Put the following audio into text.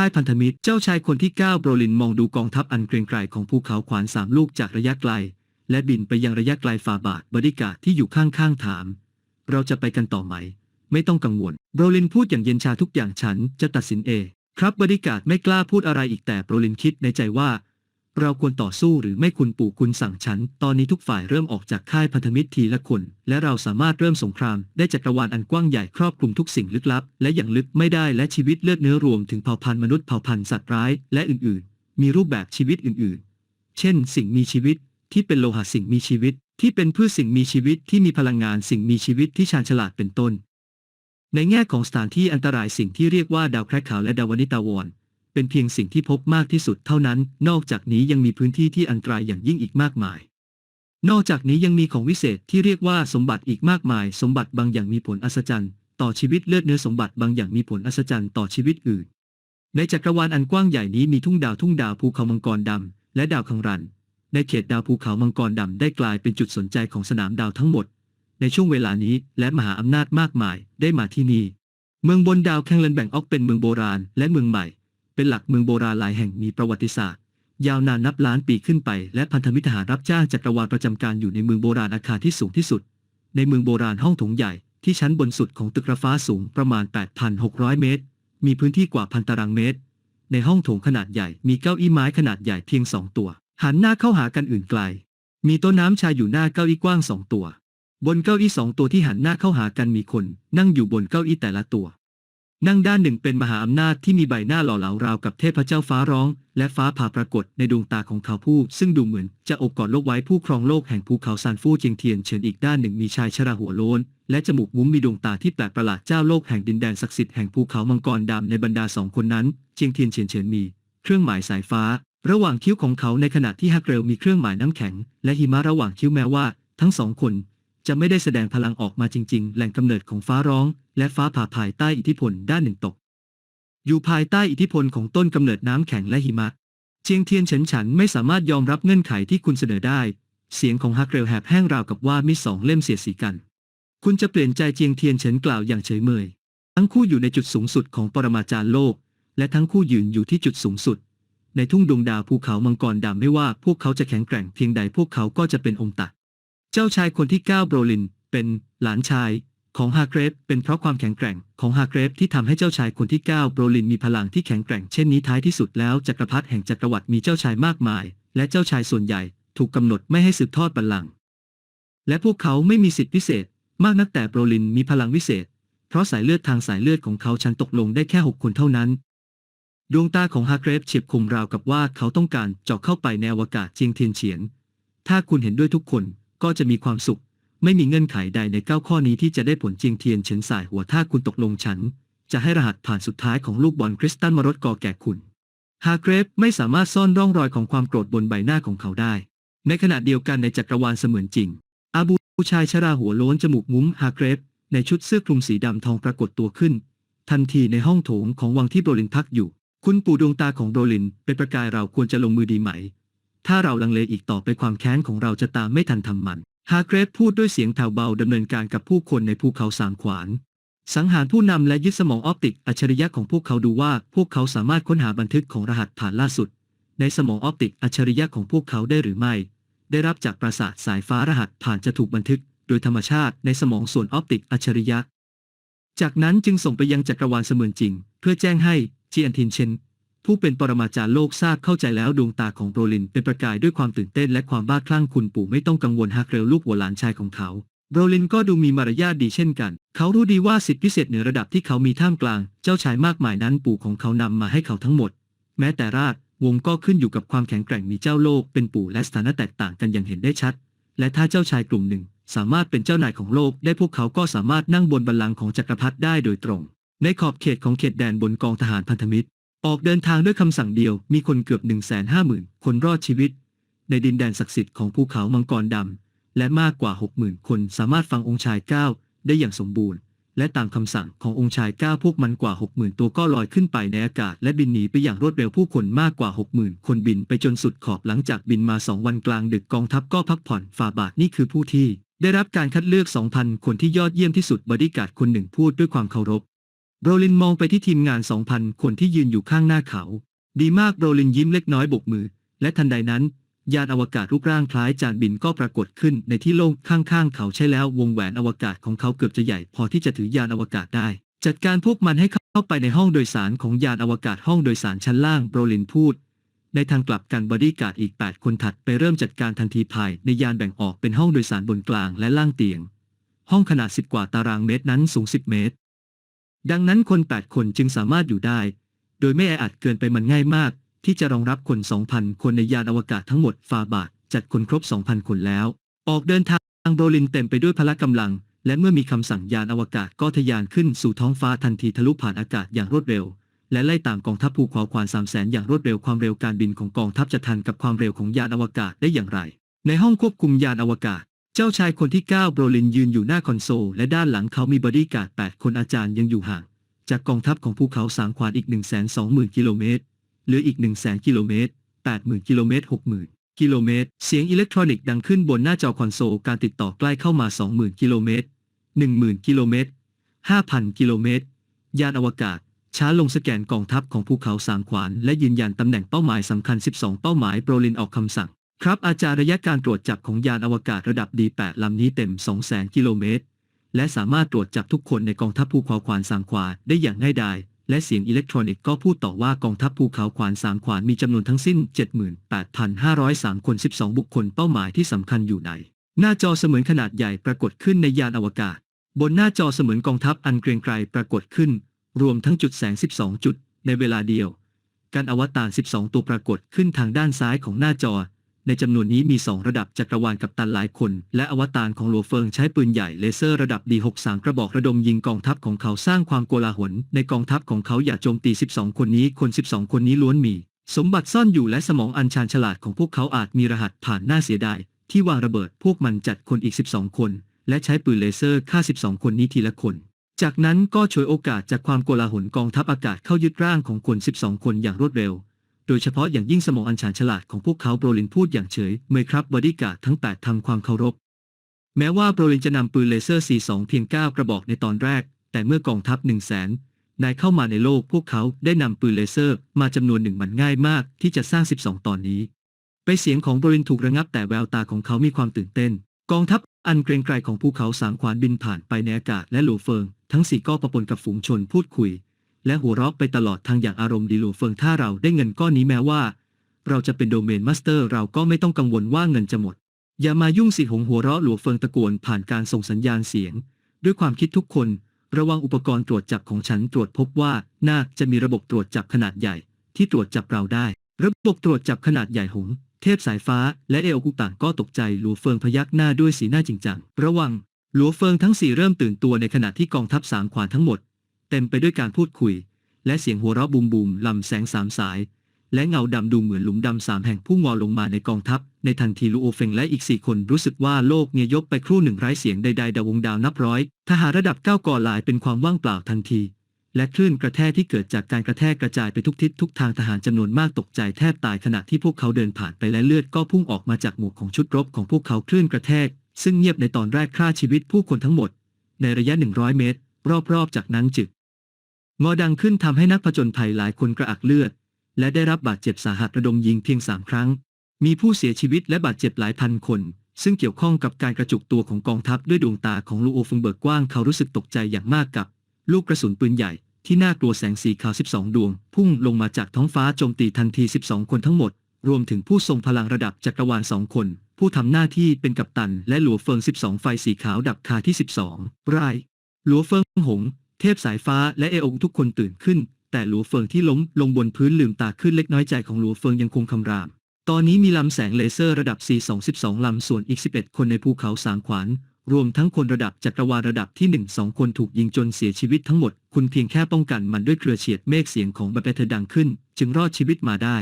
ค่ายพันธมิตรเจ้าชายคนที่ 9 โบรลินมองดูกองทัพอันเกรียงไกรของภูเขาขวานสามลูกจากระยะไกล และบินไปยังระยะไกลฝ่าบาทบริการที่อยู่ข้างๆถาม เราจะไปกันต่อไหม ไม่ต้องกังวล โบรลินพูดอย่างเย็นชาทุกอย่างฉันจะตัดสินเองครับบริการไม่กล้าพูดอะไรอีกแต่โบรลินคิดในใจว่า เราควรต่อสู้หรือไม่คุณปู่คุณสั่งฉัน ตอนนี้ทุกฝ่ายเริ่มออกจากค่ายพันธมิตรทีละคน และเราสามารถเริ่มสงคราม ได้จักรวาลอันกว้างใหญ่ครอบคลุมทุกสิ่งลึกลับ และอย่างลึกไม่ได้และชีวิตเลือดเนื้อรวมถึงเผ่าพันธุ์มนุษย์เผ่าพันธุ์สัตว์ร้าย และอื่นๆ มีรูปแบบชีวิตอื่นๆ เช่น สิ่งมีชีวิต ที่เป็นโลหะสิ่งมีชีวิต ที่เป็นพืชสิ่งมีชีวิตที่มีพลังงานสิ่งมีชีวิตที่ชาญฉลาดเป็นต้น ในแง่ของสถานที่อันตรายสิ่งที่เรียกว่าดาวแคระขาวและดาววนิตาวร เป็นเพียงสิ่งที่พบมากที่สุดเท่านั้น นอกจากนี้ยังมีพื้นที่ที่อันตรายอย่างยิ่งอีกมากมาย นอกจากนี้ยังมีของวิเศษที่เรียกว่าสมบัติอีกมากมาย สมบัติบางอย่างมีผลอัศจรรย์ต่อชีวิตเลือดเนื้อสมบัติบางอย่างมีผลอัศจรรย์ต่อชีวิตอื่น ในจักรวาลอันกว้างใหญ่นี้มีทุ่งดาวทุ่งดาวภูเขามังกรดำและดาวคังรัน ในเขตดาวภูเขามังกรดำได้กลายเป็นจุดสนใจของสนามดาวทั้งหมด ในช่วงเวลานี้และมหาอำนาจมากมายได้มาที่นี่ เมืองบนดาวแคนเลนแบ่งออกเป็นเมืองโบราณและเมืองใหม่ เป็นหลักเมืองโบราณหลายแห่งมีประวัติศาสตร์ ยาวนานนับล้านปีขึ้นไป และพันธมิตรทหารรับจ้างจักรวาลประจำการอยู่ในเมืองโบราณอาคารที่สูงที่สุด ในเมืองโบราณห้องถงใหญ่ที่ชั้นบนสุดของตึกระฟ้าสูงประมาณ 8,600 เมตร มีพื้นที่กว่าพันตารางเมตร ในห้องโถงขนาดใหญ่มีเก้าอี้ไม้ขนาดใหญ่เพียงสองตัว หันหน้าเข้าหากันอื่นไกล มีโต๊ะน้ำชาอยู่หน้าเก้าอี้กว้างสองตัว บนเก้าอี้สองตัวที่หันหน้าเข้าหากันมีคนนั่งอยู่บนเก้าอี้แต่ละตัว นั่งด้านหนึ่งเป็นมหาอำนาจที่มีใบหน้าหล่อเหลาราวกับเทพเจ้าฟ้าร้อง และฟ้าผ่าปรากฏในดวงตาของเขาผู้ ซึ่งดูเหมือนจะอบกอดโลกไว้ผู้ครองโลกแห่งภูเขาซานฟู่เจียงเทียนเฉินอีกด้านหนึ่งมีชายชราหัวโล้นและจมูกมุ้มมีดวงตาที่แปลกประหลาดเจ้าโลกแห่งดินแดนศักดิ์สิทธิ์แห่งภูเขามังกรดำในบรรดาสองคนนั้นเจียงเทียนเฉียนเฉินมี เครื่องหมายสายฟ้า ระหว่างคิ้วของเขาในขณะที่ฮักเรลมีเครื่องหมายน้ำแข็ง และหิมะระหว่างคิ้วแม้ว่า ทั้งสองคน จะไม่ได้แสดงพลังออกมาจริง ๆ แหล่งกำเนิดของฟ้าร้อง และฟ้าผ่าภายใต้อิทธิพลด้านหนึ่งตก อยู่ภายใต้อิทธิพลของต้นกำเนิดน้ำแข็งและหิมะ เจียงเทียนเฉินฉันไม่สามารถยอมรับเงื่อนไขที่คุณเสนอได้ เสียงของฮักเรลแหบแห้งราวกับว่ามีสองเล่มเสียดสีกัน คุณจะเปลี่ยนใจเจียงเทียนเฉินกล่าวอย่างเฉยเมย ทั้งคู่อยู่ในจุดสูงสุดของปรมาจารย์โลก และทั้งคู่ยืนอยู่ที่จุดสูงสุด ในทุ่งดวงดาวภูเขามังกรดำไม่ว่าพวกเขาจะแข็งแกร่งเพียงใดพวกเขาก็จะเป็นองค์ตัด เจ้าชายคนที่ 9 โบรลิน เป็นหลานชาย ของฮาเกรฟเป็นเพราะความแข็งแกร่งของฮาเกรฟที่ทำให้เจ้าชายคนที่ 9 โบรลินมีพลังที่แข็งแกร่งเช่นนี้ท้ายที่สุดแล้วจักรพรรดิแห่งจักรวรรดิมีเจ้าชายมากมาย และเจ้าชายส่วนใหญ่ถูกกำหนดไม่ให้สืบทอดบัลลังก์และพวกเขาไม่มีสิทธิพิเศษ มากนักแต่โบรลินมีพลังวิเศษ เพราะสายเลือดทางสายเลือดของเขาฉันตกลงได้แค่หกคนเท่านั้นดวงตาของฮาเกรฟเฉียบคมราวกับว่าเขาต้องการเจาะเข้าไปในอวกาศเจียงเทียนเฉียน ถ้าคุณเห็นด้วยทุกคน ก็จะมีความสุข ไม่มีเงื่อนไขใดในเก้าข้อนี้ที่จะได้ผลจียงเทียนเฉินสายหัวถ้าคุณตกลงฉัน จะให้รหัสผ่านสุดท้ายของลูกบอลคริสตัลมรดกอแก่คุณ ฮาเกรฟไม่สามารถซ่อนร่องรอยของความโกรธบนใบหน้าของเขาได้ ในขณะเดียวกันในจักรวาลเสมือนจริง อาบูชายชราหัวโล้นจมูกมุ้มฮาเกรฟในชุดเสื้อคลุมสีดำทองปรากฏตัวขึ้น ทันทีในห้องโถงของวังที่โบรลินพักอยู่ คุณปู่ดวงตาของโบรลินเป็นประกายเราควรจะลงมือดีไหม ถ้าเราลังเลอีกต่อไปความแค้นของเราจะตามไม่ทันทำมันฮาเกรฟพูดด้วยเสียงแผ่วเบาดำเนินการกับผู้คนในภูเขาสามขวาน สังหารผู้นำและยึดสมองออปติกอัจฉริยะของพวกเขาดูว่าพวกเขาสามารถค้นหาบันทึกของรหัสผ่านล่าสุด ในสมองออปติกอัจฉริยะของพวกเขาได้หรือไม่ ได้รับจากประสาทสายฟ้ารหัสผ่านจะถูกบันทึก โดยธรรมชาติในสมองส่วนออปติกอัจฉริยะ จากนั้นจึงส่งไปยังจักรวาลเสมือนจริง เพื่อแจ้งให้จีอันทินเชน ผู้เป็นปรมาจารย์โลกทราบเข้าใจแล้วดวงตาของโบรลินเป็นประกายด้วยความตื่นเต้นและความบ้าคลั่งคุณปู่ไม่ต้องกังวลฮักเรลลูกหัวหลานชายของเขาโบรลินก็ดูมีมารยาทดีเช่นกัน เขารู้ดีว่าสิทธิพิเศษเหนือระดับที่เขามีท่ามกลาง เจ้าชายมากมายนั้นปู่ของเขานำมาให้เขาทั้งหมด แม้แต่ราชวงก็ขึ้นอยู่กับความแข็งแกร่งมีเจ้าโลกเป็นปู่และสถานะแตกต่างกันอย่างเห็นได้ชัด และถ้าเจ้าชายกลุ่มหนึ่ง สามารถเป็นเจ้านายของโลก ได้พวกเขาก็สามารถนั่งบนบัลลังก์ของจักรพรรดิได้โดยตรง ในขอบเขตของเขตแดนบนกองทหารพันธมิตร ออกเดินทางด้วยคำสั่งเดียวมีคนเกือบ 1 5 0 0 0 0 คนรอดชีวิต ในดินแดนศักดิ์สิทธิ์ของภูเขามังกรดำ และมากกว่า 60,000 คนสามารถฟังองค์ชายก้าวได้อย่างสมบูรณ์ และตามคำสั่งขององค์ชายก้าวพวกมันกว่า 60,000 ตัวก็ลอยขึ้นไปในอากาศ และบินหนีไปอย่างรวดเร็วผู้คนมากกว่า 60,000 คนบินไปจนสุดขอบหลังจากบินมาสองวันกลางดึกกองทัพก็พักผ่อนฝ่าบาทนี่คือผู้ที่ ได้รับการคัดเลือก 2,000 คนที่ยอดเยี่ยมที่สุดบอดี้การ์ดคนหนึ่งพูดด้วยความเคารพ โรลินมองไปที่ทีมงาน2,000คนที่ยืนอยู่ข้างหน้าเขา ดีมากโรลินยิ้มเล็กน้อยบกมือ และทันใดนั้น ยานอวกาศรูปร่างคล้ายจานบินก็ปรากฏขึ้นในที่โล่งข้างๆ เขาใช่แล้ววงแหวนอวกาศของเขาเกือบจะใหญ่ พอที่จะถือยานอวกาศได้ จัดการพวกมันให้เข้าไปในห้องโดยสารของยานอวกาศห้องโดยสารชั้นล่างโรลินพูด ในทางกลับกันบอดี้การ์ดอีก 8 คนถัดไปเริ่มจัดการทันทีภายในยานแบ่งออกเป็นห้องโดยสารบนกลางและล่างเตียง ห้องขนาด10กว่าตารางเมตรนั้นสูง 10 เมตร ดังนั้นคน 8 คนจึงสามารถอยู่ได้ โดยไม่แออัดเกินไปมันง่ายมาก ที่จะรองรับคน 2,000 คนในยานอวกาศทั้งหมดฟาบาทจัดคนครบ 2,000 คนแล้ว ออกเดินทางโรลินเต็มไปด้วยพละกำลัง และเมื่อมีคำสั่งยานอวกาศก็ทะยานขึ้นสู่ท้องฟ้าทันทีทะลุผ่านอากาศอย่างรวดเร็ว และไล่ตามกองทัพภูเขาควานสามแสนอย่างรวดเร็วความเร็วการบินของกองทัพจะทันกับความเร็วของยานอวกาศได้อย่างไร ในห้องควบคุมยานอวกาศ เจ้าชายคนที่ 9 โบรลินยืนอยู่หน้าคอนโซล และด้านหลังเขามีบอดี้การ์ด8คนอาจารย์ยังอยู่ห่าง จากกองทัพของภูเขาสางขวานอีก 1 2 0 0 0 0 กิโลเมตรเหลืออีก 1 0 0 0 0 0 กิโลเมตร 80,000 กิโลเมตร 60,000 กิโลเมตร เสียงอิเล็กทรอนิกส์ดังขึ้นบนหน้าจอคอนโซล การติดต่อใกล้เข้ามา 20,000 กิโลเมตร 10,000 กิโลเมตร 5,000 กิโลเมตร ยานอวกาศ ช้าลงสแกนกองทัพของภูเขาสามขวาน และยืนยันตำแหน่งเป้าหมายสำคัญ 12 เป้าหมายโบรลินออกคำสั่ง ครับอาจารย์ระยะการตรวจจับของยานอวกาศระดับ D8 ลำนี้เต็ม 200,000 กิโลเมตร และสามารถตรวจจับทุกคนในกองทัพภูเขาขวานสามขวานได้อย่างง่ายดาย และเสียงอิเล็กทรอนิกส์ก็พูดต่อว่ากองทัพภูเขาขวานสามขวานมีจำนวนทั้งสิ้น 78,503 คน 12 บุคคลเป้าหมายที่สำคัญอยู่ใน หน้าจอเสมือนขนาดใหญ่ปรากฏขึ้นในยานอวกาศ บนหน้าจอเสมือนกองทัพอันเกรียงไกรปรากฏขึ้น รวมทั้งจุดแสง 12 จุด ในเวลาเดียว การอวตาร 12 ตัวปรากฏขึ้นทางด้านซ้ายของหน้าจอ ในจำนวนนี้มี 2 ระดับจักรวาลกับตันหลายคน และอวตารของหลัวเฟิงใช้ปืนใหญ่เลเซอร์ระดับ D63 กระบอกระดมยิงกองทัพของเขาสร้างความโกลาหล ในกองทัพของเขาอย่าโจมตี 12 คนนี้คน 12 คนนี้ล้วนมี สมบัติซ่อนอยู่และสมองอันชาญฉลาดของพวกเขาอาจมีรหัสผ่านหน้าเสียดายที่วางระเบิดพวกมันจัดคนอีก 12 คน และใช้ปืนเลเซอร์ฆ่า 12 คนนี้ทีละคน จากนั้นก็ฉวยโอกาสจากความโกลาหลกองทัพอากาศเข้ายึดร่างของคน 12 คนอย่างรวดเร็ว โดยเฉพาะอย่างยิ่งสมองอันฉานฉลาดของพวกเขาโบรลินพูดอย่างเฉยเมยครับบอดี้การ์ดทั้ง 8ทำความเคารพ แม้ว่าโบรลินจะนำปืนเลเซอร์42เพียง 9 กระบอกในตอนแรก แต่เมื่อกองทัพ 1 0 0 0 0แสนนายเข้ามาในโลกพวกเขาได้นำปืนเลเซอร์ มาจำนวนหนึ่งมันง่ายมากที่จะสร้าง 12 ตอนนี้ ไปเสียงของโบรลินถูกระงับแต่แววตาของเขามีความตื่นเต้น กองทัพอันเกรงไกรของภูเขาสางขวานบินผ่านไปในอากาศและหลูเฟิง ทั้งสี่ก็ประปนกับฝูงชนพูดคุย และหัวเราะไปตลอดทางอย่างอารมณ์ดีหลูเฟิงถ้าเราได้เงินก้อนนี้แม้ว่า เราจะเป็นโดเมนมาสเตอร์ เราก็ไม่ต้องกังวลว่าเงินจะหมด อย่ามายุ่งสิหงหัวเราะหลัวเฟิงตะโกนผ่านการส่งสัญญาณเสียง ด้วยความคิดทุกคน ระวังอุปกรณ์ตรวจจับของฉันตรวจพบว่าน่าจะมีระบบตรวจจับขนาดใหญ่ ที่ตรวจจับเราได้ ระบบตรวจจับขนาดใหญ่หง เทพสายฟ้า และเอโอกุต่างก็ตกใจหลัวเฟิงพยักหน้าด้วยสีหน้าจริงจังระวังหลัวเฟิงทั้งสี่เริ่มตื่นตัวในขณะที่กองทัพสามขวานทั้งหมด เต็มไปด้วยการพูดคุย และเสียงหัวเราะบูมบูมลำแสงสามสาย และเงาดำดูเหมือนหลุมดำสามแห่งพุ่งงอลงมาในกองทัพ ในทันทีลูโอเฟงและอีกสี่คนรู้สึกว่าโลกเงียยบไปครู่หนึ่งไร้เสียงใดๆดาวงดาวนับร้อยทหารระดับเก้าก่อลายเป็นความว่างเปล่าทันที และคลื่นกระแทกที่เกิดจากการกระแทกกระจายไปทุกทิศทุกทางทหารจำนวนมากตกใจแทบตายขณะที่พวกเขาเดินผ่านไปและเลือดก็พุ่งออกมาจากหมวกของชุดรบของพวกเขาคลื่นกระแทก ซึ่งเงียบในตอนแรกฆ่าชีวิตผู้คนทั้งหมด ในระยะ 100 เมตร รอบๆ จากนั้นจึก งอดังขึ้นทำให้นักผจญภัยหลายคนกระอักเลือด และได้รับบาดเจ็บสาหัสระดมยิงเพียงสามครั้ง มีผู้เสียชีวิตและบาดเจ็บหลายพันคน ซึ่งเกี่ยวข้องกับการกระจุกตัวของกองทัพด้วยดวงตาของลูโอฟงเบิร์กกว้างเขารู้สึกตกใจอย่างมากกับ ลูกกระสุนปืนใหญ่ที่น่ากลัวแสงสีขาว 12 ดวง พุ่งลงมาจากท้องฟ้าโจมตีทันที 12 คนทั้งหมด รวมถึงผู้ทรงพลังระดับจักรวาลสองคน ผู้ทำหน้าที่เป็นกัปตัน และหลัวเฟิง 12 ไฟสีขาวดับคาที่ 12 ราย หลัวเฟิงหง เทพสายฟ้าและเอองทุกคนตื่นขึ้น แต่หลัวเฟิงที่ล้มลงบนพื้นลืมตาขึ้นเล็กน้อยใจของหลัวเฟิงยังคงคำราม ตอนนี้มีลำแสงเลเซอร์ระดับ4-12ลำส่วนอีก 11 คนในภูเขาสางขวานรวมทั้งคนระดับจักรวาลระดับที่ 1-2 คนถูกยิงจนเสียชีวิตทั้งหมด คุณเพียงแค่ป้องกันมันด้วยเครือเฉียดเมฆเสียงของบัตเตอร์ดังขึ้น จึงรอดชีวิตมาได้